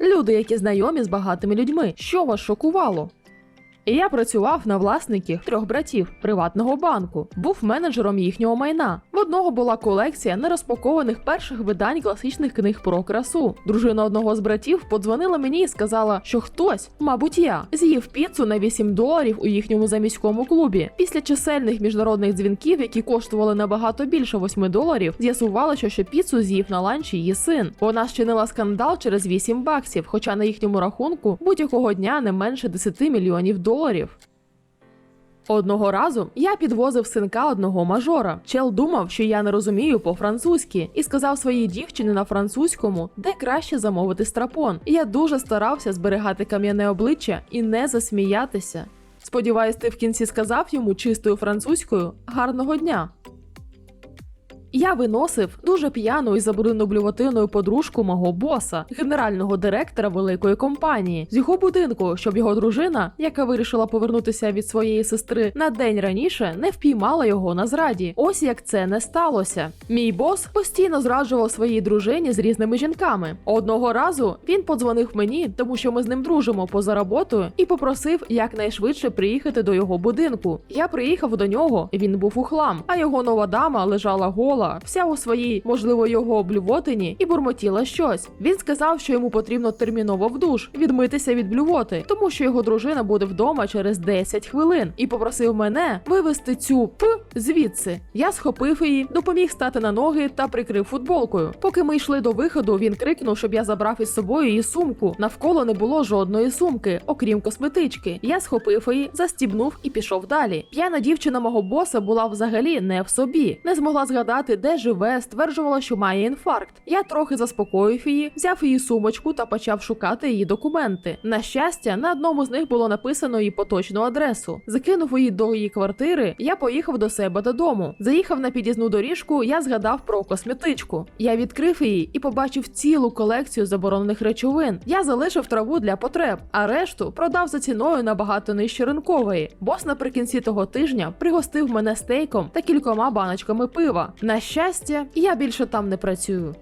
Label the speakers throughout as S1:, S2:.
S1: Люди, які знайомі з багатими людьми. Що вас шокувало? Я працював на власників трьох братів приватного банку, був менеджером їхнього майна. В одного була колекція нерозпакованих перших видань класичних книг про красу. Дружина одного з братів подзвонила мені і сказала, що хтось, мабуть, я, з'їв піцу на 8 доларів у їхньому заміському клубі. Після чисельних міжнародних дзвінків, які коштували набагато більше 8 доларів, з'ясувалося, що піцу з'їв на ланчі її син. Вона щинила скандал через 8 баксів, хоча на їхньому рахунку будь-якого дня не менше 10 мільйонів доларів. Одного разу я підвозив синка одного мажора. Чел думав, що я не розумію по-французьки, і сказав своїй дівчині на французькому, де краще замовити страпон. Я дуже старався зберігати кам'яне обличчя і не засміятися. Сподіваюсь, ти в кінці сказав йому чистою французькою гарного дня. Я виносив дуже п'яну і забруднену блювотиною подружку мого боса, генерального директора великої компанії, з його будинку, щоб його дружина, яка вирішила повернутися від своєї сестри на день раніше, не впіймала його на зраді. Ось як це не сталося. Мій бос постійно зраджував своїй дружині з різними жінками. Одного разу він подзвонив мені, тому що ми з ним дружимо поза роботою, і попросив якнайшвидше приїхати до його будинку. Я приїхав до нього, він був у хлам, а його нова дама лежала гола, вся у своїй, можливо, його блювотині, і бурмотіла щось. Він сказав, що йому потрібно терміново в душ відмитися від блювоти, тому що його дружина буде вдома через 10 хвилин, і попросив мене вивести цю п звідси. Я схопив її, допоміг стати на ноги та прикрив футболкою. Поки ми йшли до виходу, він крикнув, щоб я забрав із собою її сумку. Навколо не було жодної сумки, окрім косметички. Я схопив її, застібнув і пішов далі. П'яна дівчина мого боса була взагалі не в собі, не змогла згадати, де живе, стверджувала, що має інфаркт. Я трохи заспокоїв її, взяв її сумочку та почав шукати її документи. На щастя, на одному з них було написано її поточну адресу. Закинув її до її квартири. Я поїхав до себе додому. Заїхав на під'їзну доріжку. Я згадав про косметичку. Я відкрив її і побачив цілу колекцію заборонених речовин. Я залишив траву для потреб, а решту продав за ціною набагато нижче ринкової. Бос наприкінці того тижня пригостив мене стейком та кількома баночками пива. На щастя, я більше там не працюю.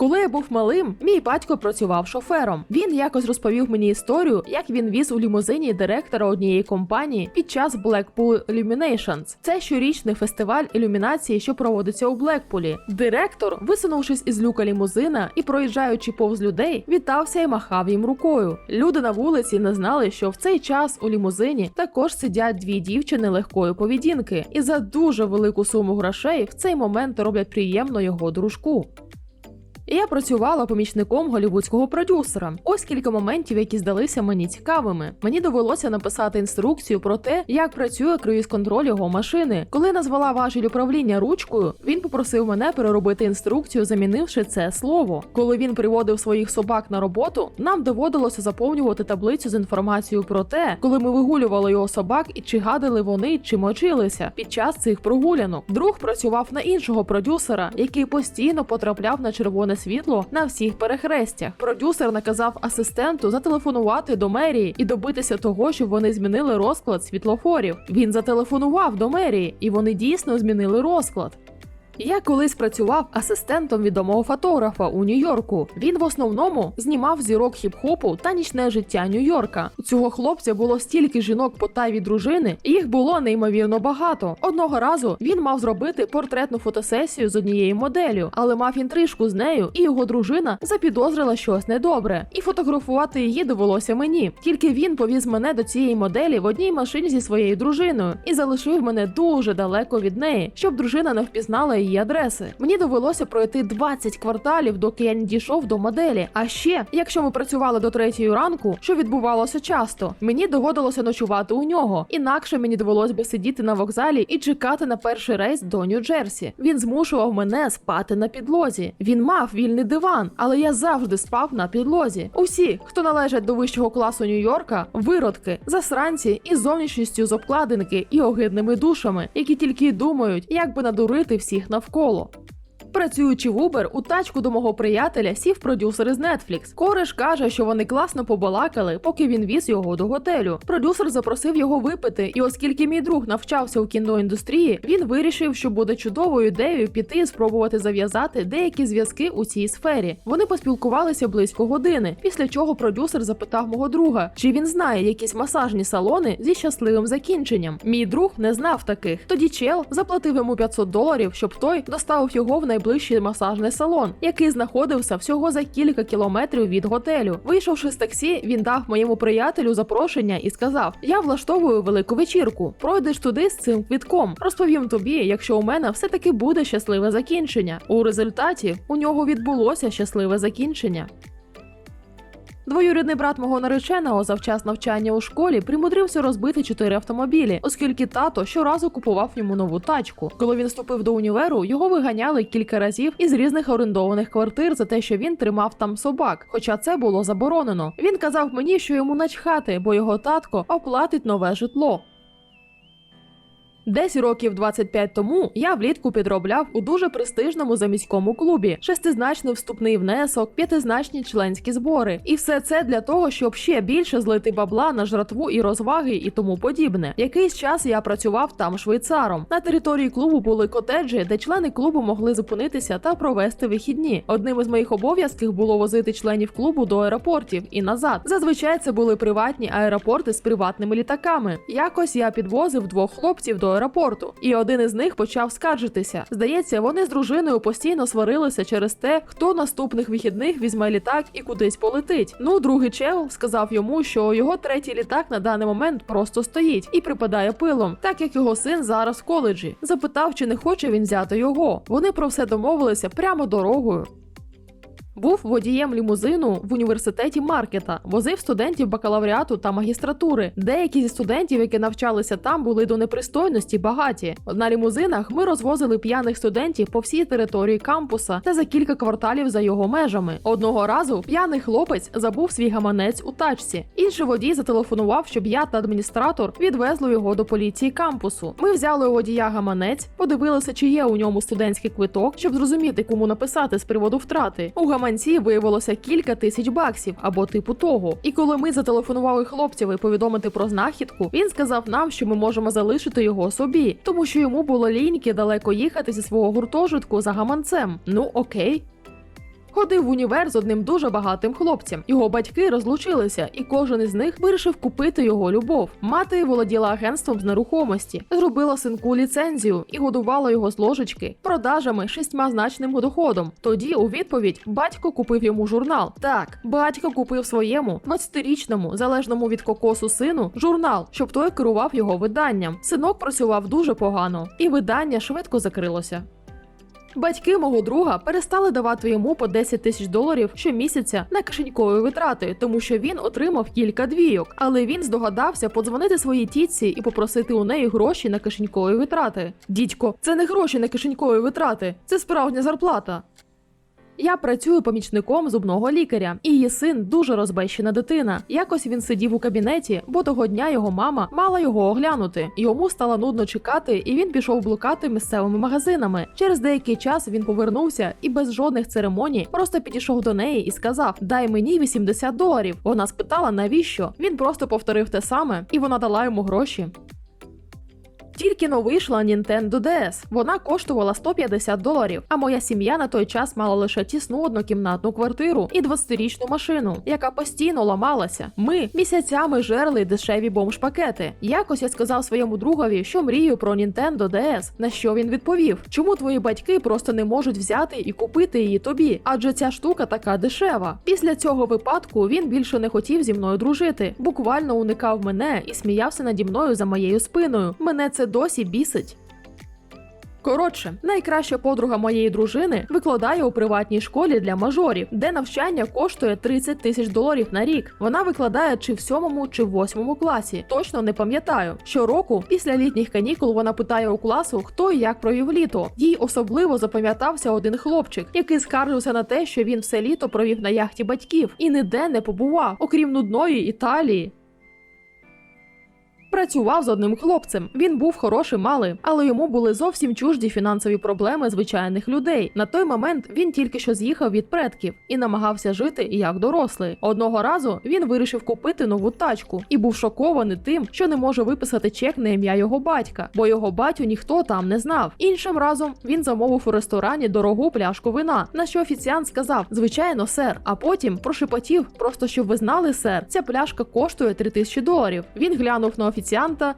S1: Коли я був малим, мій батько працював шофером. Він якось розповів мені історію, як він віз у лімузині директора однієї компанії під час Blackpool Illuminations. Це щорічний фестиваль ілюмінації, що проводиться у Блекпулі. Директор, висунувшись із люка лімузина і проїжджаючи повз людей, вітався і махав їм рукою. Люди на вулиці не знали, що в цей час у лімузині також сидять дві дівчини легкої поведінки, і за дуже велику суму грошей в цей момент роблять приємно його дружку. Я працювала помічником голівудського продюсера. Ось кілька моментів, які здалися мені цікавими. Мені довелося написати інструкцію про те, як працює круїз-контроль його машини. Коли назвала важіль управління ручкою, він попросив мене переробити інструкцію, замінивши це слово. Коли він приводив своїх собак на роботу, нам доводилося заповнювати таблицю з інформацією про те, коли ми вигулювали його собак і чи гадили вони, чи мочилися під час цих прогулянок. Друг працював на іншого продюсера, який постійно потрапляв на червоне світло на всіх перехрестях. Продюсер наказав асистенту зателефонувати до мерії і добитися того, щоб вони змінили розклад світлофорів. Він зателефонував до мерії, і вони дійсно змінили розклад. Я колись працював асистентом відомого фотографа у Нью-Йорку. Він в основному знімав зірок хіп-хопу та нічне життя Нью-Йорка. У цього хлопця було стільки жінок по тайві дружини, і їх було неймовірно багато. Одного разу він мав зробити портретну фотосесію з однією моделлю, але мав інтрижку з нею, і його дружина запідозрила щось недобре. І фотографувати її довелося мені. Тільки він повіз мене до цієї моделі в одній машині зі своєю дружиною і залишив мене дуже далеко від неї, щоб дружина не впізнала її адреси. Мені довелося пройти 20 кварталів, доки я не дійшов до моделі. А ще, якщо ми працювали до третьої ранку, що відбувалося часто, мені доводилося ночувати у нього. Інакше мені довелось би сидіти на вокзалі і чекати на перший рейс до Нью-Джерсі. Він змушував мене спати на підлозі. Він мав вільний диван, але я завжди спав на підлозі. Усі, хто належать до вищого класу Нью-Йорка, виродки, засранці із зовнішністю з обкладинки і огидними душами, які тільки думають, як би надурити всіх навколо. Працюючи в Uber, у тачку до мого приятеля сів продюсер із Netflix. Кореш каже, що вони класно побалакали, поки він віз його до готелю. Продюсер запросив його випити, і оскільки мій друг навчався у кіноіндустрії, він вирішив, що буде чудовою ідеєю піти і спробувати зав'язати деякі зв'язки у цій сфері. Вони поспілкувалися близько години, після чого продюсер запитав мого друга, чи він знає якісь масажні салони зі щасливим закінченням. Мій друг не знав таких. Тоді чел заплатив йому 500 доларів, щоб той доставив його в найближчий масажний салон, який знаходився всього за кілька кілометрів від готелю. Вийшовши з таксі, він дав моєму приятелю запрошення і сказав: Я влаштовую велику вечірку. Пройдеш туди з цим квітком. Розповім тобі, якщо у мене все таки буде щасливе закінчення. У результаті у нього відбулося щасливе закінчення. Двоюрідний брат мого нареченого за час навчання у школі примудрився розбити чотири автомобілі, оскільки тато щоразу купував йому нову тачку. Коли він вступив до універу, його виганяли кілька разів із різних орендованих квартир за те, що він тримав там собак. Хоча це було заборонено. Він казав мені, що йому начхати, бо його татко оплатить нове житло. Десь років 25 тому я влітку підробляв у дуже престижному заміському клубі, шестизначний вступний внесок, п'ятизначні членські збори, і все це для того, щоб ще більше злити бабла на жратву і розваги і тому подібне. Якийсь час я працював там швейцаром. На території клубу були котеджі, де члени клубу могли зупинитися та провести вихідні. Одним із моїх обов'язків було возити членів клубу до аеропортів і назад. Зазвичай це були приватні аеропорти з приватними літаками. Якось я підвозив двох хлопців до аеропорту, і один із них почав скаржитися. Здається, вони з дружиною постійно сварилися через те, хто наступних вихідних візьме літак і кудись полетить. Ну, другий чел сказав йому, що його третій літак на даний момент просто стоїть і припадає пилом, так як його син зараз в коледжі. Запитав, чи не хоче він взяти його. Вони про все домовилися прямо дорогою. Був водієм лімузину в університеті Маркета, возив студентів бакалавріату та магістратури. Деякі зі студентів, які навчалися там, були до непристойності багаті. На лімузинах ми розвозили п'яних студентів по всій території кампуса та за кілька кварталів за його межами. Одного разу п'яний хлопець забув свій гаманець у тачці. Інший водій зателефонував, щоб я та адміністратор відвезли його до поліції кампусу. Ми взяли у водія гаманець, подивилися, чи є у ньому студентський квиток, щоб зрозуміти, кому написати з приводу втрати. У гаманці виявилося кілька тисяч баксів або типу того. І коли ми зателефонували хлопцеві повідомити про знахідку, він сказав нам, що ми можемо залишити його собі, тому що йому було ліньки далеко їхати зі свого гуртожитку за гаманцем. Ну окей. Ходив в універ з одним дуже багатим хлопцем. Його батьки розлучилися, і кожен із них вирішив купити його любов. Мати володіла агентством з нерухомості, зробила синку ліцензію і годувала його з ложечки, продажами шістьма значним доходом. Тоді, у відповідь, батько купив йому журнал. Так, батько купив своєму 20-річному, залежному від кокосу сину, журнал, щоб той керував його виданням. Синок працював дуже погано, і видання швидко закрилося. Батьки мого друга перестали давати йому по 10 тисяч доларів щомісяця на кишенькові витрати, тому що він отримав кілька двійок. Але він здогадався подзвонити своїй тітці і попросити у неї гроші на кишенькові витрати. Дідько, це не гроші на кишенькові витрати, це справжня зарплата. Я працюю помічником зубного лікаря, і її син дуже розбещена дитина. Якось він сидів у кабінеті, бо того дня його мама мала його оглянути. Йому стало нудно чекати, і він пішов блукати місцевими магазинами. Через деякий час він повернувся і без жодних церемоній просто підійшов до неї і сказав: Дай мені 80 доларів. Вона спитала, навіщо? Він просто повторив те саме, і вона дала йому гроші. Тільки но вийшла Nintendo DS. Вона коштувала 150 доларів. А моя сім'я на той час мала лише тісну однокімнатну квартиру і 20-річну машину, яка постійно ламалася. Ми місяцями жерли дешеві бомж-пакети. Якось я сказав своєму другові, що мрію про Nintendo DS, на що він відповів: Чому твої батьки просто не можуть взяти і купити її тобі? Адже ця штука така дешева. Після цього випадку він більше не хотів зі мною дружити, буквально уникав мене і сміявся наді мною за моєю спиною. Мене це досі бісить. Коротше, найкраща подруга моєї дружини викладає у приватній школі для мажорів, де навчання коштує 30 тисяч доларів на рік. Вона викладає чи в сьомому, чи в восьмому класі. Точно не пам'ятаю. Щороку, після літніх канікул, вона питає у класу, хто і як провів літо. Їй особливо запам'ятався один хлопчик, який скаржився на те, що він все літо провів на яхті батьків і ніде не побував, окрім нудної Італії. Працював з одним хлопцем. Він був хороший малий, але йому були зовсім чужді фінансові проблеми звичайних людей. На той момент він тільки що з'їхав від предків і намагався жити як дорослий. Одного разу він вирішив купити нову тачку і був шокований тим, що не може виписати чек на ім'я його батька, бо його батю ніхто там не знав. Іншим разом він замовив у ресторані дорогу пляшку вина, на що офіціант сказав: Звичайно, сер. А потім прошепотів, просто щоб ви знали, сер, ця пляшка коштує 3000 доларів. Він глянув на офіціанта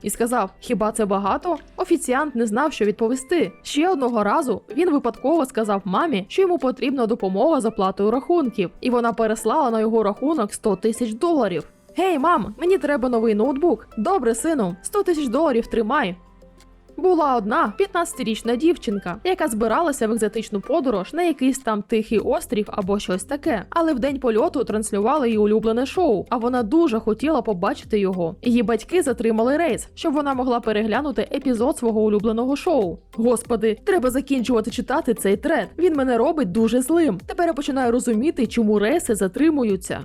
S1: і сказав: Хіба це багато? Офіціант не знав, що відповісти. Ще одного разу він випадково сказав мамі, що йому потрібна допомога з оплатою рахунків, і вона переслала на його рахунок 100 тисяч доларів. Гей, мам, мені треба новий ноутбук. Добре, сину, 100 тисяч доларів тримай. Була одна 15-річна дівчинка, яка збиралася в екзотичну подорож на якийсь там тихий острів або щось таке. Але в день польоту транслювали її улюблене шоу, а вона дуже хотіла побачити його. Її батьки затримали рейс, щоб вона могла переглянути епізод свого улюбленого шоу. Господи, треба закінчувати читати цей тред. Він мене робить дуже злим. Тепер я починаю розуміти, чому рейси затримуються.